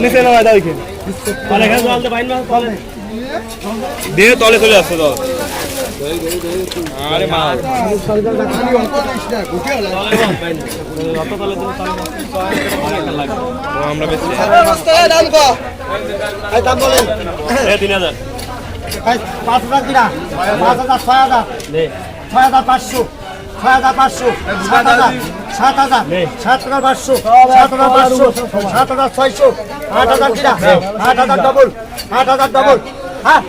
নিচে নামা দাও দিয়ে তলে চলে আসছে জল আরে মা। আমরা বেশি তিন হাজার। পাঁচ হাজার কিনা? পাঁচ হাজার ছয় হাজার। ছয় হাজার পাঁচশো। ছয় হাজার পাঁচশো সাত হাজার সাত হাজার সাত হাজার পাঁচশো সাত হাজার পাঁচশো সাত হাজার ছয়শো আট হাজার কিনা? আট হাজার ডবল আট হাজার ডবল। হ্যাঁ?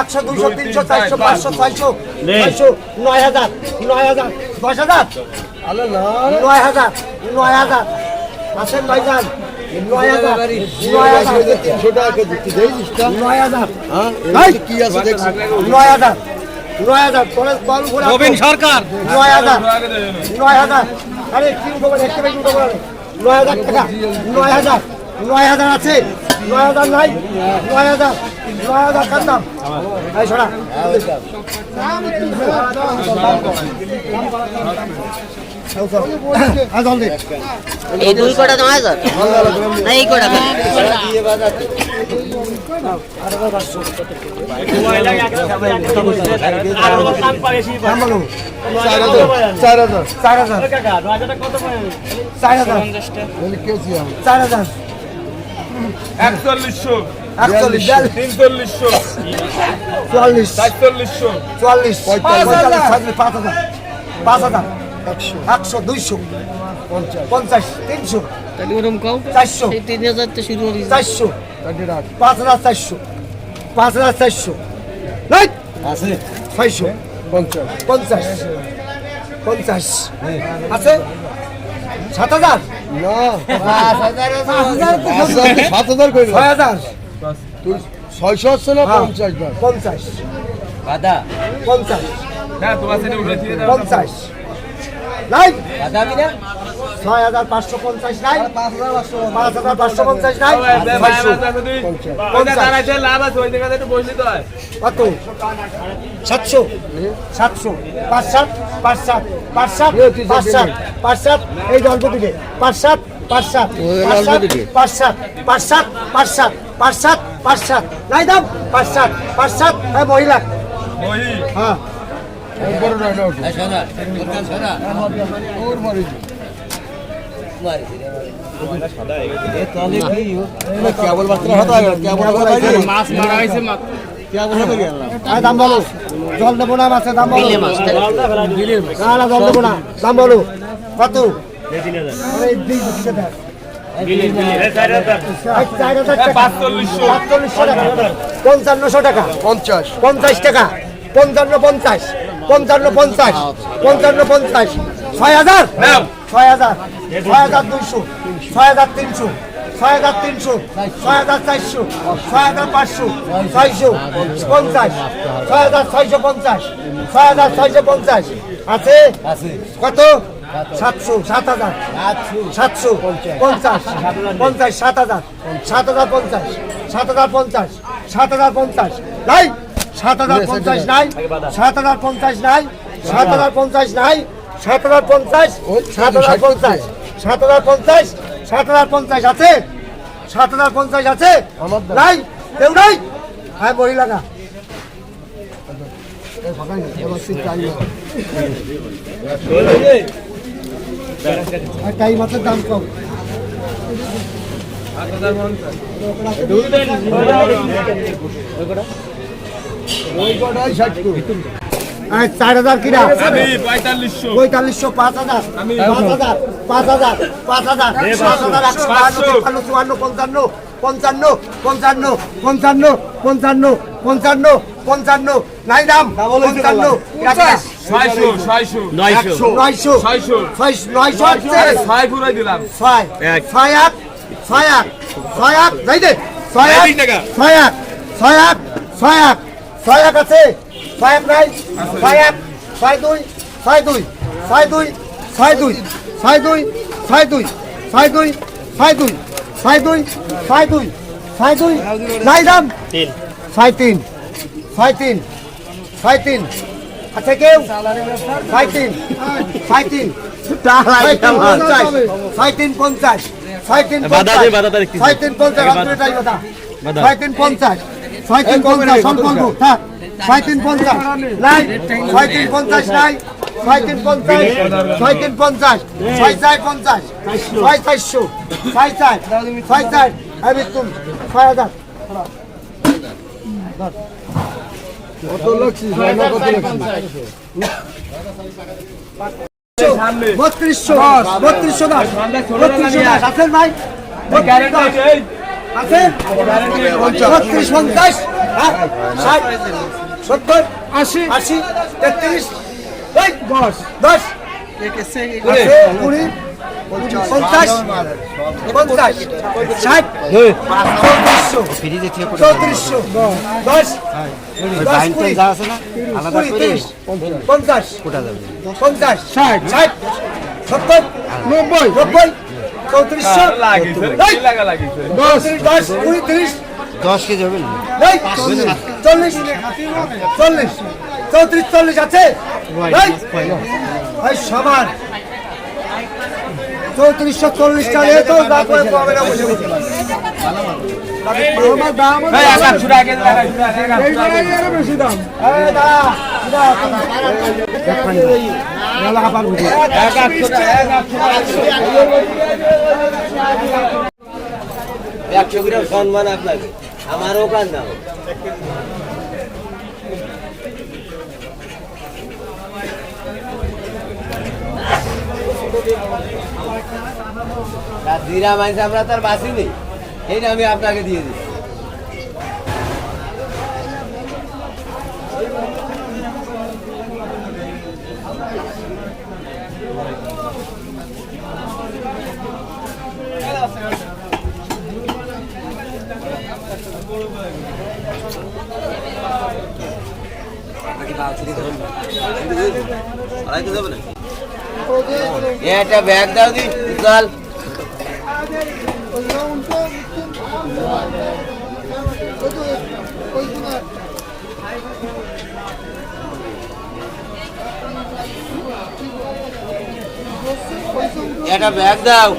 একশো দুশো তিনশো চারশো পাঁচশো ছয়শো ছয়শো নয় হাজার নয় হাজার দশ হাজার। নয় হাজার নয় হাজার। আসেন নয় হাজার নয় হাজার? নয় হাজার। হ্যাঁ? কি আছে নয় হাজার। নয় হাজার কল করে নবীন সরকার। নয় হাজার নয় হাজার। আরে কি উঠবো বলে একটা বলে? নয় হাজার টাকা নয় হাজার নয় হাজার আছে। নয় হাজার নাই নয় হাজার নয় হাজার কার দাম? এই শোনা। এই দুই কটা নয় হাজার না এই কটা চার হাজার চার হাজার চার হাজার। চার হাজার একচল্লিশশো একচল্লিশ তিনচল্লিশশো চুয়াল্লিশ চারচল্লিশশো চুয়াল্লিশ। পঁয়তাল্লিশ পাঁচ হাজার পাঁচ হাজার। একশো। দুইশো পঞ্চাশ। তিনশো। তাহলে ওরকম কম চারশো। তিন হাজার তো শুরু করি চারশো। পাঁচ হাজার চারশো। পাঁচ হাজার চারশো। নাই আছে? ছয়শো। পঞ্চাশ। পঞ্চাশ। পঞ্চাশ। আছে? সাত হাজার? সাত হাজার ছয় হাজার। ছয়শো হচ্ছে না হ্যাঁ। পঞ্চাশ পঞ্চাশ। পঞ্চাশ। হ্যাঁ পঞ্চাশ। নাই নাই পাঁচ সাত এই অল্প দিকে পাঁচ সাত পাঁচ সাত পাঁচ সাত নাই দাম পাঁচ সাত হ্যাঁ মহিলা। হ্যাঁ। দাম বলো জল দেবো না মাছের দাম বলো না না জল দেবো না দাম বলো কত পঞ্চান্নশো টাকা। পঞ্চাশ। পঞ্চাশ টাকা। পঞ্চান্ন পঞ্চাশ। পঞ্চান্ন পঞ্চাশ পঞ্চান্ন পঞ্চাশ। ছয় হাজার। ছয় হাজার। ছয় হাজার দুইশো ছয় হাজার তিনশো ছয় হাজার তিনশো ছয় হাজার চারশো ছয় হাজার পাঁচশো ছয়শো পঞ্চাশ ছয় হাজার ছয়শো পঞ্চাশ ছয় হাজার ছয়শো পঞ্চাশ। আছে? কত? সাতশো সাত হাজার। সাতশো। পঞ্চাশ পঞ্চাশ সাত হাজার সাত হাজার পঞ্চাশ সাত হাজার পঞ্চাশ সাত হাজার পঞ্চাশ। নাই সাত হাজার পঞ্চাশ নাই সাত হাজার পঞ্চাশ নাই সাত হাজার পঞ্চাশ নাই সাত হাজার পঞ্চাশ সাত হাজার পঞ্চাশ সাত হাজার পঞ্চাশ সাত হাজার পঞ্চাশ আছে সাত হাজার পঞ্চাশ আছে। নাই কেউ নাই হ্যাঁ মহিলা না টাইম আছে দাম কম ষাট করে আর চার হাজার কিনা পঁয়তাল্লিশশো। পঁয়তাল্লিশশো পাঁচ হাজার। পাঁচ হাজার পাঁচ হাজার পাঁচ হাজার পাঁচ হাজার একশো বাহান্ন চুয়ান্ন পঞ্চান্ন পঞ্চান্ন পঞ্চান্ন পঞ্চান্ন পঞ্চান্ন পঞ্চান্ন পঞ্চান্ন নাই দাম পঞ্চান্ন একাশ, ছয়শো ছয়শো। একশো নয়শো ছয়শো। ছয়শো নয়শো পুরাই দিলাম। ছয় এক। ছয় এক ছয় এক ছয় এক ছয় এক। ছয় এক ছয় এক ছয় এক ছয় এক আছে ছয় এক নাই ছয় এক ছয় দুই ছয় দুই ছয় দুই ছয় দুই ছয় দুই ছয় দুই ছয় দুই ছয় দুই ছয় দুই ছয় দুই ছয় দুই নাই দাম ছয় তিন ছয় তিন ছয় তিন আচ্ছা কেউ ছয় তিন ছয় তিন ছয় তিন পঞ্চাশ ছয় তিন পঞ্চাশ ছয় তিন পঞ্চাশ। ছয় তিন পঞ্চাশ ছয় তিন পঞ্চাশ সম্পর্ক। থাক ছয় তিন পঞ্চাশ। নাই ছয় তিন পঞ্চাশ নাই ছয় তিন পঞ্চাশ ছয় তিন পঞ্চাশ ছয় চার পঞ্চাশ ছয় চারশো ছয় চার ছয় চার। আমি তুমি ছয় হাজার। কত লাগছি রান্না কত বত্রিশশো বত্রিশশো দাস বত্রিশশো দাস আছেন ভাই বত্রিশ পঞ্চাশ হ্যাঁ, ষাট সত্তর আশি আশি তেত্রিশ দশ। দশ। কুড়ি। পঞ্চাশ পঞ্চাশ ষাট চৌত্রিশশো দশ পঞ্চাশ। পঞ্চাশ ষাট। ষাট সত্তর নব্বই। নব্বই চৌত্রিশশো লাগিছে এই, কি লাগা লাগিছে। দশ দশ কুড়ি তিরিশ দশ কেজি হবে না। এই, চল্লিশ। চল্লিশ। চৌত্রিশ চল্লিশ আছে? এই, এই চৌত্রিশশো চল্লিশ টাকা তো তারপরে না বসে বসে। বেশি দাম লাগা পারব না। একাশো গ্রাম সম্মান আপনাকে আমারও কান দাও জিরা মাইন্স আমরা তার বাসি নেই এইটা আমি আপনাকে দিয়ে দিচ্ছি একটা ব্যাগ দাও দি চল। একটা ব্যাগ দাও।